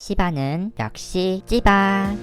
시바는 역시 찌바.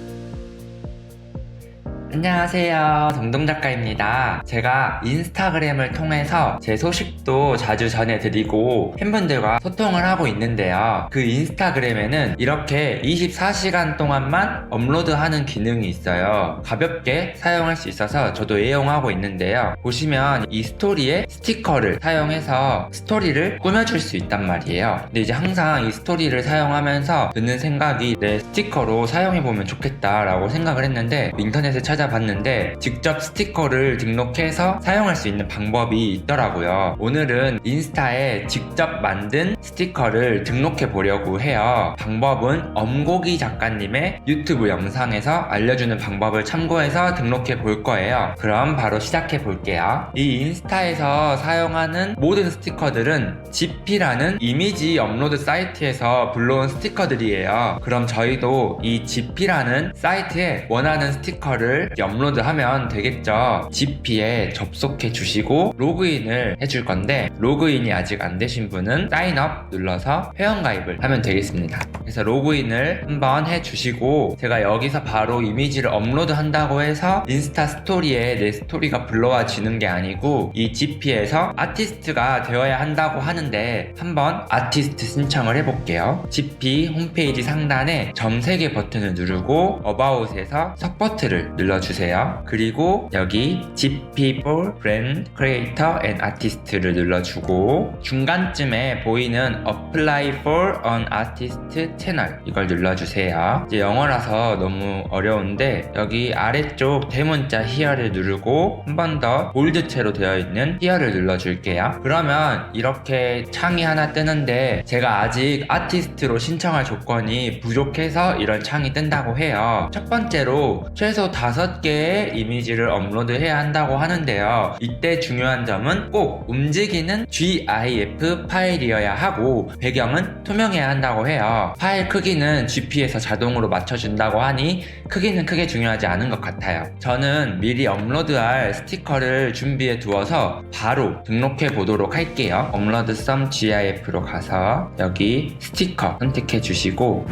안녕하세요. 동동 작가입니다. 제가 인스타그램을 통해서 제 소식도 자주 전해드리고 팬분들과 소통을 하고 있는데요. 그 인스타그램에는 이렇게 24시간 동안만 업로드하는 기능이 있어요. 가볍게 사용할 수 있어서 저도 애용하고 있는데요. 보시면 이 스토리에 스티커를 사용해서 스토리를 꾸며줄 수 있단 말이에요. 근데 이제 항상 이 스토리를 사용하면서 드는 생각이 내 스티커로 사용해보면 좋겠다라고 생각을 했는데 인터넷에 찾아 봤는데 직접 스티커를 등록해서 사용할 수 있는 방법이 있더라고요. 오늘은 인스타에 직접 만든 스티커를 등록해 보려고 해요. 방법은 엄고기 작가님의 유튜브 영상에서 알려주는 방법을 참고해서 등록해 볼 거예요. 그럼 바로 시작해 볼게요. 이 인스타에서 사용하는 모든 스티커들은 GP라는 이미지 업로드 사이트에서 불러온 스티커들이에요. 그럼 저희도 이 GP라는 사이트에 원하는 스티커를 이제 업로드 하면 되겠죠. GP에 접속해 주시고 로그인을 해줄 건데 로그인이 아직 안 되신 분은 사인업 눌러서 회원가입을 하면 되겠습니다. 그래서 로그인을 한번 해 주시고 제가 여기서 바로 이미지를 업로드 한다고 해서 인스타 스토리에 내 스토리가 불러와지는 게 아니고 이 GP에서 아티스트가 되어야 한다고 하는데 한번 아티스트 신청을 해볼게요. GP 홈페이지 상단에 점 3개 버튼을 누르고 About에서 서포트를 눌러 주세요. 그리고 여기 GP for Brand Creator and Artist를 눌러주고 중간쯤에 보이는 Apply for an Artist 채널 이걸 눌러주세요. 이제 영어라서 너무 어려운데 여기 아래쪽 대문자 here를 누르고 한 번 더 볼드체로 되어 있는 here를 눌러줄게요. 그러면 이렇게 창이 하나 뜨는데 제가 아직 아티스트로 신청할 조건이 부족해서 이런 창이 뜬다고 해요. 첫 번째로 최소 5 개의 이미지를 업로드해야 한다고 하는데요. 이때 중요한 점은 꼭 움직이는 GIF 파일이어야 하고 배경은 투명해야 한다고 해요. 파일 크기는 GP에서 자동으로 맞춰준다고 하니 크기는 크게 중요하지 않은 것 같아요. 저는 미리 업로드할 스티커를 준비해 두어서 바로 등록해 보도록 할게요. 업로드 썸 GIF로 가서 여기 스티커 선택해 주시고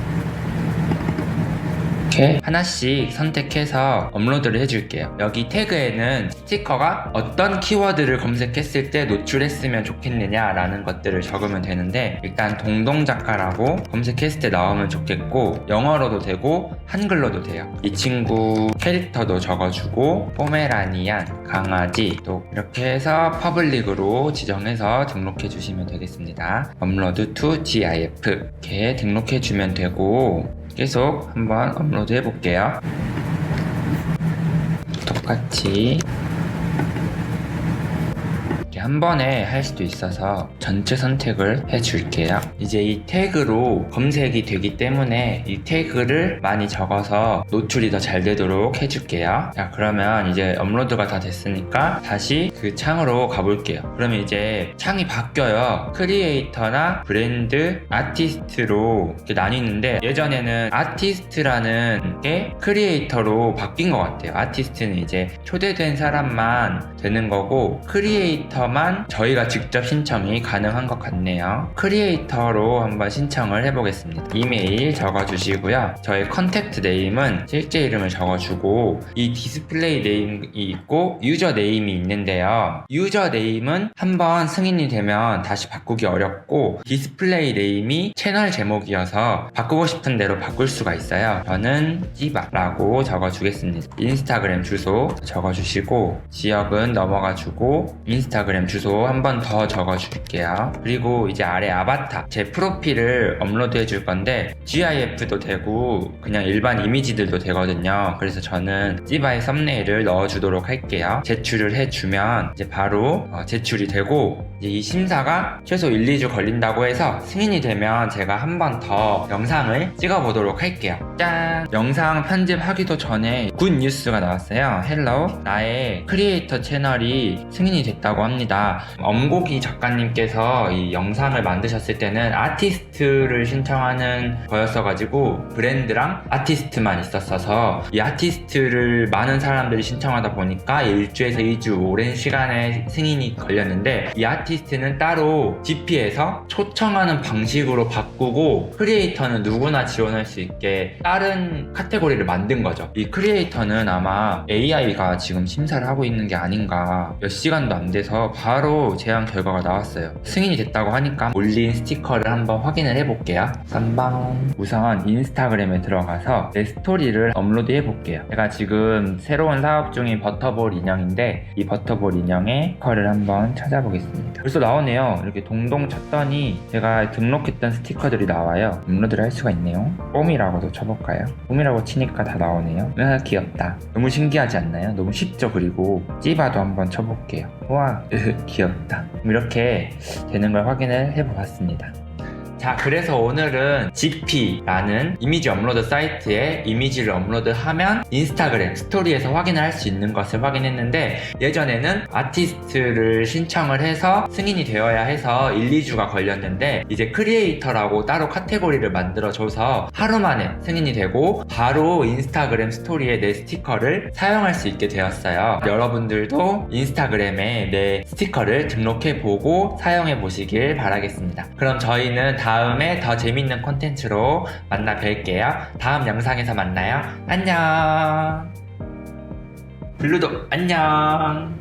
이렇게 하나씩 선택해서 업로드를 해줄게요. 여기 태그에는 스티커가 어떤 키워드를 검색했을 때 노출했으면 좋겠느냐라는 것들을 적으면 되는데 일단 동동 작가라고 검색했을 때 나오면 좋겠고 영어로도 되고 한글로도 돼요. 이 친구 캐릭터도 적어주고 포메라니안, 강아지 또 이렇게 해서 퍼블릭으로 지정해서 등록해 주시면 되겠습니다. 업로드 to GIF 이렇게 등록해 주면 되고 계속 한번 업로드 해볼게요. 똑같이 한 번에 할 수도 있어서 전체 선택을 해줄게요. 이제 이 태그로 검색이 되기 때문에 이 태그를 많이 적어서 노출이 더 잘 되도록 해줄게요. 자, 그러면 이제 업로드가 다 됐으니까 다시 그 창으로 가볼게요. 그러면 이제 창이 바뀌어요. 크리에이터나 브랜드, 아티스트로 이렇게 나뉘는데 예전에는 아티스트라는 게 크리에이터로 바뀐 것 같아요. 아티스트는 이제 초대된 사람만 되는 거고 크리에이터만 저희가 직접 신청이 가능한 것 같네요. 크리에이터로 한번 신청을 해보겠습니다. 이메일 적어주시고요. 저희 컨택트 네임은 실제 이름을 적어주고 이 디스플레이 네임이 있고 유저 네임이 있는데요. 유저 네임은 한번 승인이 되면 다시 바꾸기 어렵고 디스플레이 네임이 채널 제목이어서 바꾸고 싶은 대로 바꿀 수가 있어요. 저는 찌바라고 적어주겠습니다. 인스타그램 주소 적어주시고 지역은 넘어가주고 인스타그램 주소 한 번 더 적어줄게요. 그리고 이제 아래 아바타 제 프로필을 업로드 해 줄 건데 GIF도 되고 그냥 일반 이미지들도 되거든요. 그래서 저는 찌바의 썸네일을 넣어주도록 할게요. 제출을 해주면 이제 바로 어, 제출이 되고 이제 이 심사가 최소 1, 2주 걸린다고 해서 승인이 되면 제가 한 번 더 영상을 찍어보도록 할게요. 짠! 영상 편집하기도 전에 굿 뉴스가 나왔어요. 헬로 나의 크리에이터 채널이 승인이 됐다고 합니다. 엄고기 작가님께서 이 영상을 만드셨을 때는 아티스트를 신청하는 거였어가지고 브랜드랑 아티스트만 있었어서 이 아티스트를 많은 사람들이 신청하다 보니까 1주에서 2주 오랜 시간에 승인이 걸렸는데 이 아티스트 는 따로 GP에서 초청하는 방식으로 바꾸고 크리에이터는 누구나 지원할 수 있게 다른 카테고리를 만든 거죠. 이 크리에이터는 아마 AI가 지금 심사를 하고 있는 게 아닌가 몇 시간도 안 돼서 바로 제안 결과가 나왔어요. 승인이 됐다고 하니까 올린 스티커를 한번 확인을 해볼게요. 쌈방 우선 인스타그램에 들어가서 내 스토리를 업로드 해볼게요. 제가 지금 새로운 사업 중인 버터볼 인형인데 이 버터볼 인형의 스티커를 한번 찾아보겠습니다. 벌써 나오네요. 이렇게 동동 쳤더니 제가 등록했던 스티커들이 나와요. 업로드를 할 수가 있네요. 뽐이라고도 쳐볼까요? 뽐이라고 치니까 다 나오네요. 으, 귀엽다. 너무 신기하지 않나요? 너무 쉽죠? 그리고 찌바도 한번 쳐볼게요. 우와, 으, 귀엽다. 이렇게 되는 걸 확인을 해보았습니다. 자, 그래서 오늘은 GP라는 이미지 업로드 사이트에 이미지를 업로드하면 인스타그램 스토리에서 확인을 할 수 있는 것을 확인했는데 예전에는 아티스트를 신청을 해서 승인이 되어야 해서 1, 2주가 걸렸는데 이제 크리에이터라고 따로 카테고리를 만들어줘서 하루 만에 승인이 되고 바로 인스타그램 스토리에 내 스티커를 사용할 수 있게 되었어요. 여러분들도 인스타그램에 내 스티커를 등록해보고 사용해보시길 바라겠습니다. 그럼 저희는 다음에 더 재밌는 콘텐츠로 만나 뵐게요. 다음 영상에서 만나요. 안녕. 블루도 안녕.